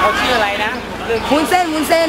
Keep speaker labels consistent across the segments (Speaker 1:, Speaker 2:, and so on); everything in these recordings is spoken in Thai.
Speaker 1: เขาชื่ออะไรนะลืม
Speaker 2: วุ้นเส้นวุ้นเส้น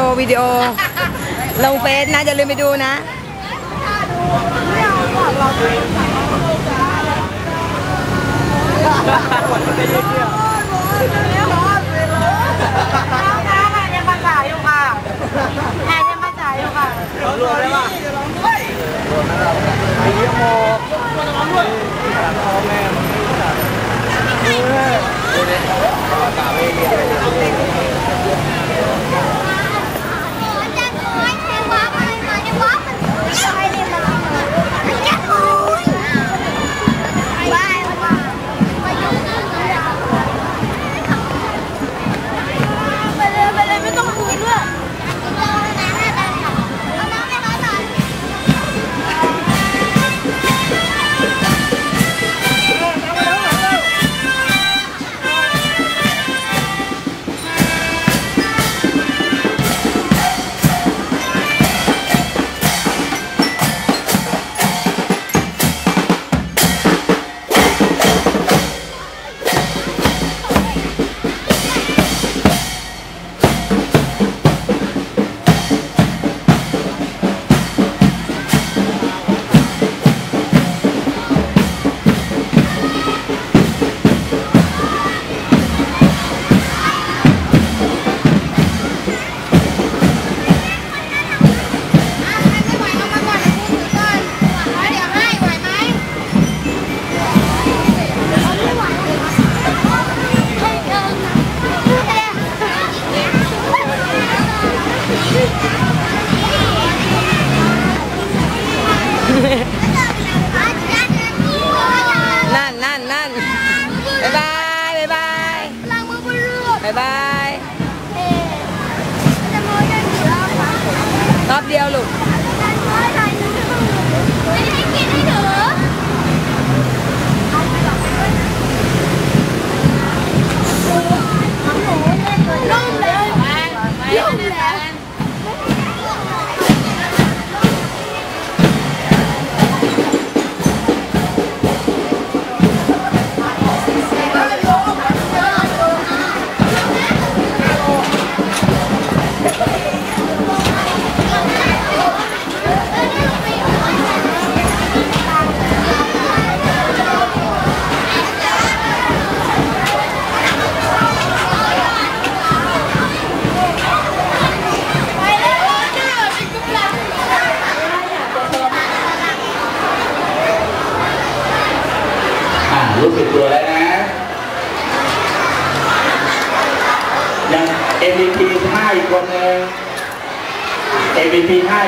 Speaker 3: โอวิดีโอ ลงเฟซนะอย่าลืมไปดูนะ
Speaker 4: ยังมาจ่ายอยู่ค่ะแอนยังมาจ่ายอยู่ค่ะ
Speaker 2: รวมได้ป่ะไอ้เยี่ยโมพ่อแม่มันไม่รู้จักดูดิกาเวเ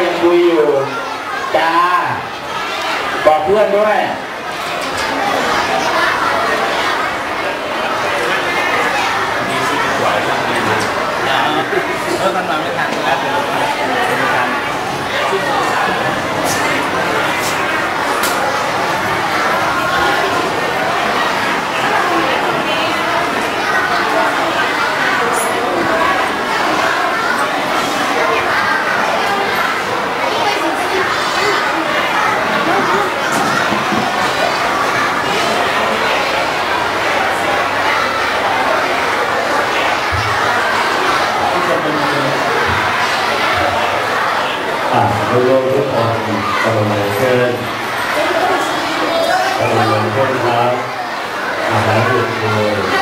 Speaker 2: ยั
Speaker 4: งคุย
Speaker 3: อยู่
Speaker 5: จ้าบอกเพื่อนด้วย
Speaker 2: เออมันมาไม่ทันแล้วำ
Speaker 5: ลังเชิญครับอาหา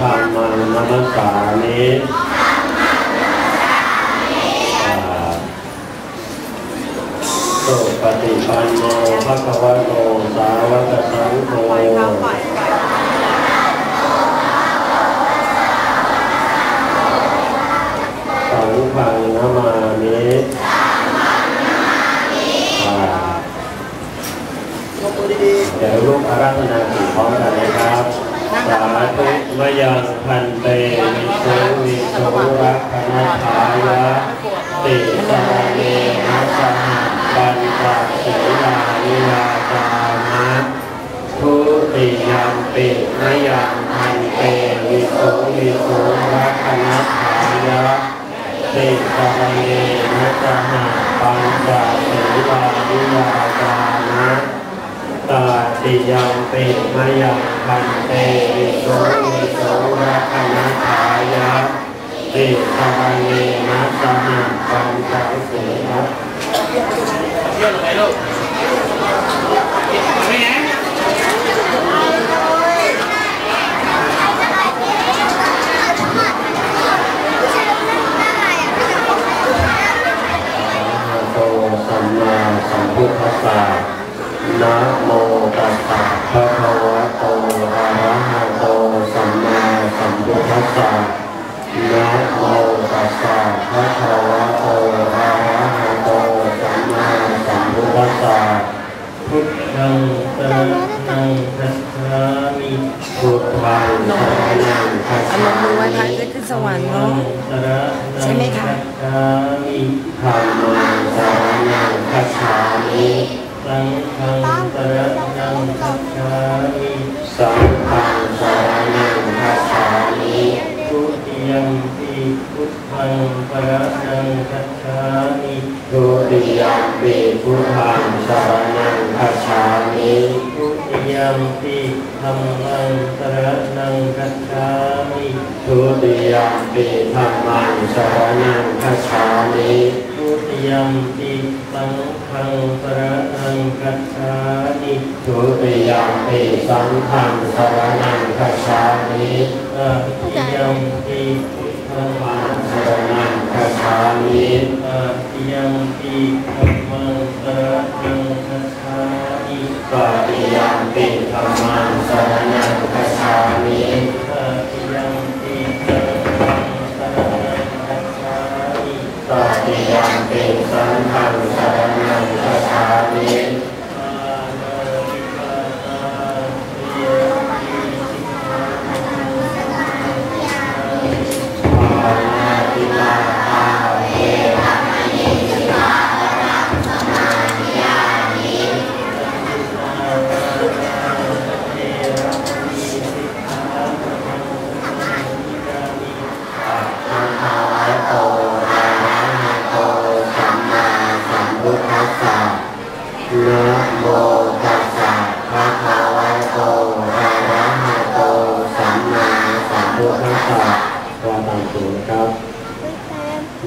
Speaker 5: ธรรมังนัสสามิอ่าสุปฏิปันโนภะคะวะโตสาวกสังโฆสังฆังนามามิอ่า
Speaker 2: ยกมือดี
Speaker 5: เดี๋ยวลูกอาราธนาสีพร้อมกันนะครับ สาธุมยังพันเตมิโสวิโสรักขณทายะติสรเนนะสหบันตะเสลานิยาจามะทุติยามปิมยังพันเตมิโสวิโสรักขณทายะติสรเนนะสหบันตะเสลานิยาจามะตาติยังปิมยัง พันเตวิโสวิโสระคณทายะติสรเนนะสหปัน
Speaker 2: ทัง
Speaker 5: เสนะ พระจะ
Speaker 3: ขึ้นสวรรค์เนอะใช่ไหมคะ
Speaker 5: คัจฉามิธรรมสรณังคัจฉามิสังฆังสรณังคัจฉามิสังฆังสรณังคัจฉามิทุติยมปิพุทธังสรณังคัจฉามิทุติยมปิพุทธังสรณังคัจฉามิทุติ ยมปิธัมมังสรณังคัจฉามิทุติยมปิธัมมังสรณังคัจฉามิทุติยมปิสังฆังสรณังคัจฉามิทุติยมปิสังฆังสรณังคัจฉามิตติยมปิธัมมังสรณังคัจฉามิตติยมปิธัมมังสรณังคัจฉามิ ตติยมปิธัมมังสรณังคัจฉามิตติยมปิสังฆังสรณังคัจฉามิตติยมปิสังฆังสรณัง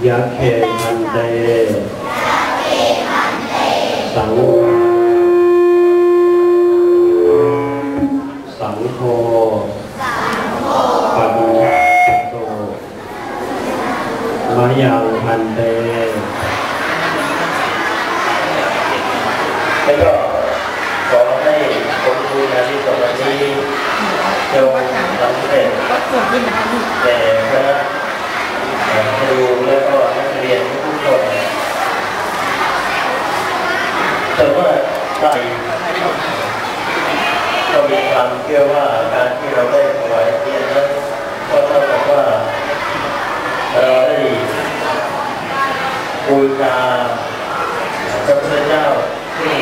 Speaker 5: ยักเขพันเตสังสังโฆปฏิปันโตมายังพันเตแล้วก็ขอให้ผมดูนานที่สองวันนี้จงสำเร็จแด่พระ ใจก็มีความเชื่อว่าการที่เราได้ถวายเทียนนั้นก็เท่ากับว่าเราได้บูชาพระพุทธเจ้าที่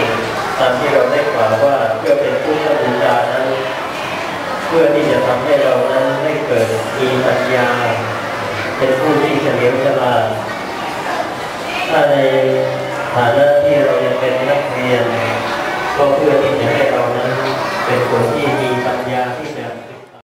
Speaker 5: ตามที่เราได้กล่าวว่าเพื่อเป็นผู้บูชานั้น เพื่อที่จะทำให้เรานั้นได้เกิดมีปัญญา เป็นผู้ที่เฉลียวฉลาดถ้าใน ฐานะที่เรายังเป็นนักเรียน ก็เพื่อที่จะให้เรานั้นเป็นคนที่มี
Speaker 3: ปัญญาที่จะ